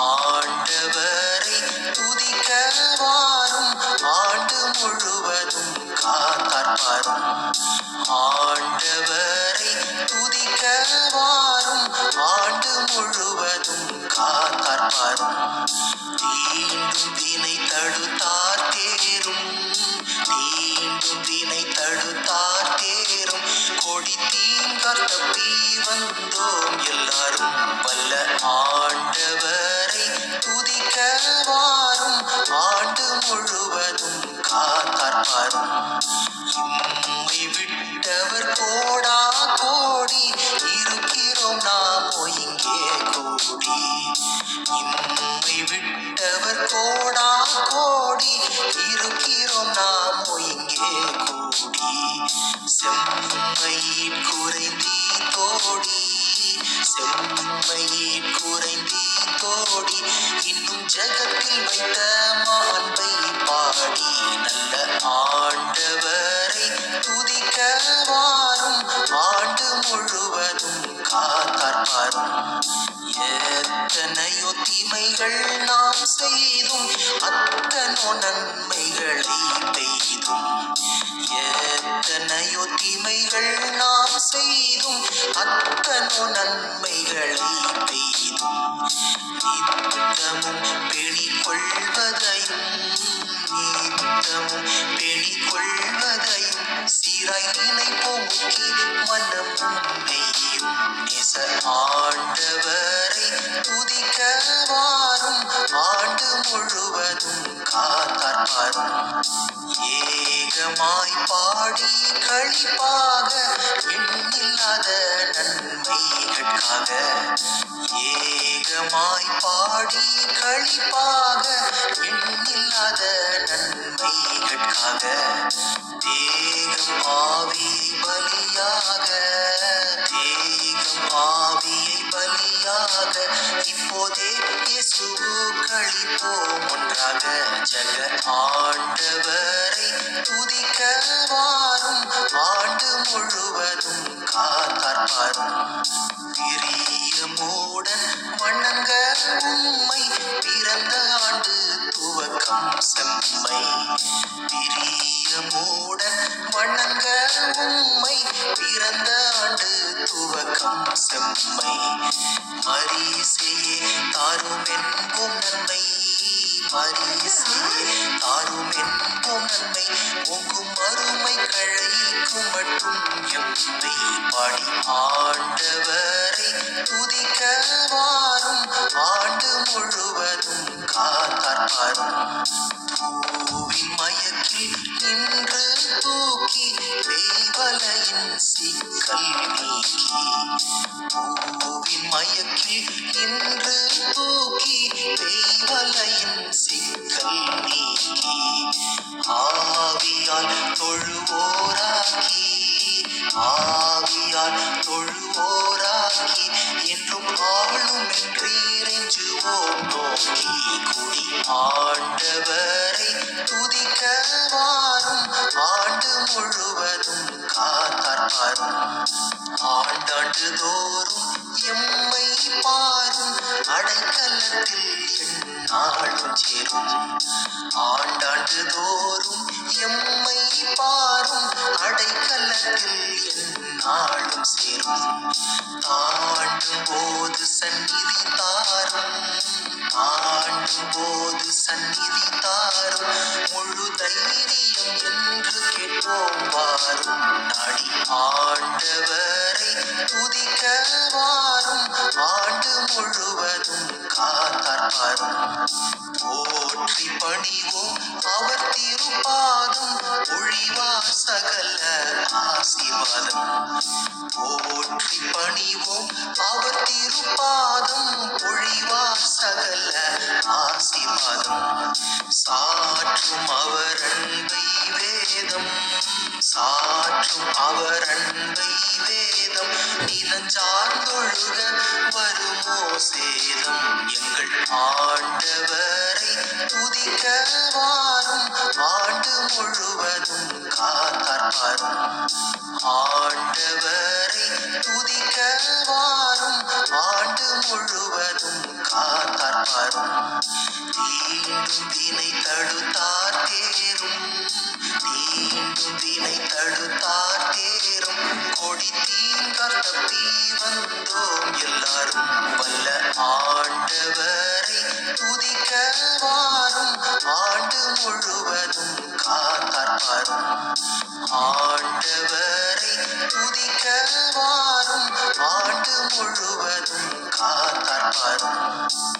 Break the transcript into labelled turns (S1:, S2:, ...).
S1: ஆண்டவரை துதிக்க வாரும் ஆண்டு முழுவதும் காத்தார்பாரும் ஆண்டவரை துதிக்க வாரும் ஆண்டு முழுவதும் காத்தார்பாரும் தீண்டும் தினை தடுத்தார் தேரும் தீண்டும் வினை தடுத்தார் தேரும். கொடி தீங்கால் தப்பி வந்தோம் எல்லாரும் வல்ல ஆண்டவரை துதிக்க வாரும் ஆண்டு முழுவதும் காத்தார்பாரும் இம்மை விட்டவர் கோடா கோடி இருக்கிறோம் நாமோ இங்கே கூடி. இம்மை விட்டவர் கோடா கோடி இருக்கிறோம் நாமோ செம்மை குறைந்தி தோடி செம்மை குறைந்தி தோடி இன்னும் ஜகத்தில் வைத்த மாண்பை பாடி நல்ல ஆண்டவரை துதிக்க வாரும் ஆண்டு முழுவதும் காத்தார்பாரும் எத்தனையோ தீமைகள் நாம் செய்தும் அத்தனோ நன்மைகளை பெய்தும். எத்தனையோ தீமைகள் நாம் செய்தும் அத்தனோ நன்மைகளை பெய்தும். நித்தமும் பெணிக் கொள்வதையும் நித்தமும் பெணிக் கொள்வதையும் சீராய் நினைப்போம் மனம் உண்மையும். மெய்யும் நேச ஆண்டவரை துதிக்க வாரும் ஆண்டு முழுவதும் காத்தார்பாரும் ஏகமாய் பாடி கழிப்பாக எண்ணில்லாத நன்மைகளுக்காக ஏகமாய் பாடி கழிப்பாக எண்ணில்லாத நன்மைகளுக்காக தேகம் பாவி பலியாக இப்போதே இயேசு கழிப்போம் ஒன்றாக ஜக ஆண்டவரை துதிக்க வாரும் ஆண்டு முழுவதும் காத்தார் பாரும். பிரியமுடன் செம்மை பிரியமுடன் வணங்க உம்மை பிறந்த ஆண்டு துவக்கம் செம்மை மரிசையே தாரும் என்போம் நன்மை மரிசையே தாரும் என்போம் நன்மை உங்கும் அருமை கழைக்கும் மட்டும் எம்மை பாடி ஆண்டவரை துதிக்க வாரும் ஆண்டு முழுவதும் காத்தார் பாரும். மயக்கி நின்று தூக்கி தேவலையின் சிக்கல் நீக்கி பூவின் மயக்கி நின்று தூக்கி தேவலையின் சிக்கல் நீக்கி ஆவியால் தொழுவோராக்கி ஆவியால் தொழுவோராக்கி என்றும் ஆளும் என்றீரெஞ்சுவோம் நோக்கி குடி ஆண்டவர் வாரும் ஆண்டு முழுவதும் காத்தார்பாரும் ஆண்டாண்டு தோறும் எம்மை பாரும். அடைக்கலத்தில் எந்நாளும் சேரும். ஆண்டாண்டு தோறும் எம்மை பாரும். அடைக்கலத்தில் எந்நாளும் சேரும். தாண்டும் போது சந்நிதி தாண்டும் போது சந்நிதி தாரும் முழு தைரியம் என்று கேட்போம் வாரும். நடி ஆண்டவரை துதிக்க வாரும். ஆண்டு முழுவதும் காத்தார்பாரும் போற்றி பணிவோம் அவர் திருப்பாதும். ஒழிவார் சகல ஆசீர்வாதம். போற்றி பணிவோம் அவர் திருப்பாதம். ஒழி ஆசீர்வாதம் சாற்றும் அவர் அன்பை வேதம். சாற்றும் அவர் அன்பை வேதம். நிலஞ்சார்ந்தொழுக வருமோ சேதம். எங்கள் ஆண்டவரை துதிக்க வாரும். ஆண்டு முழுவதும் காத்தார்பாரும் ஆண்டவரை துதிக்க வாரும். ஆண்டு முழுவதும் காத்தார் வினை தடுத்தார் தேரும் தீண்டும் தடுத்தார் தேரும் கொடி தீங்கார் தப்பி வந்தோம் எல்லாரும் வல்ல ஆண்டவரை துதிக்க வாரும் ஆண்டு முழுவதும் காத்தார் பாரும் ஆண்டவரை துதிக்க வாரும் ஆண்டு முழுவதும் காத்தார் பாரும்.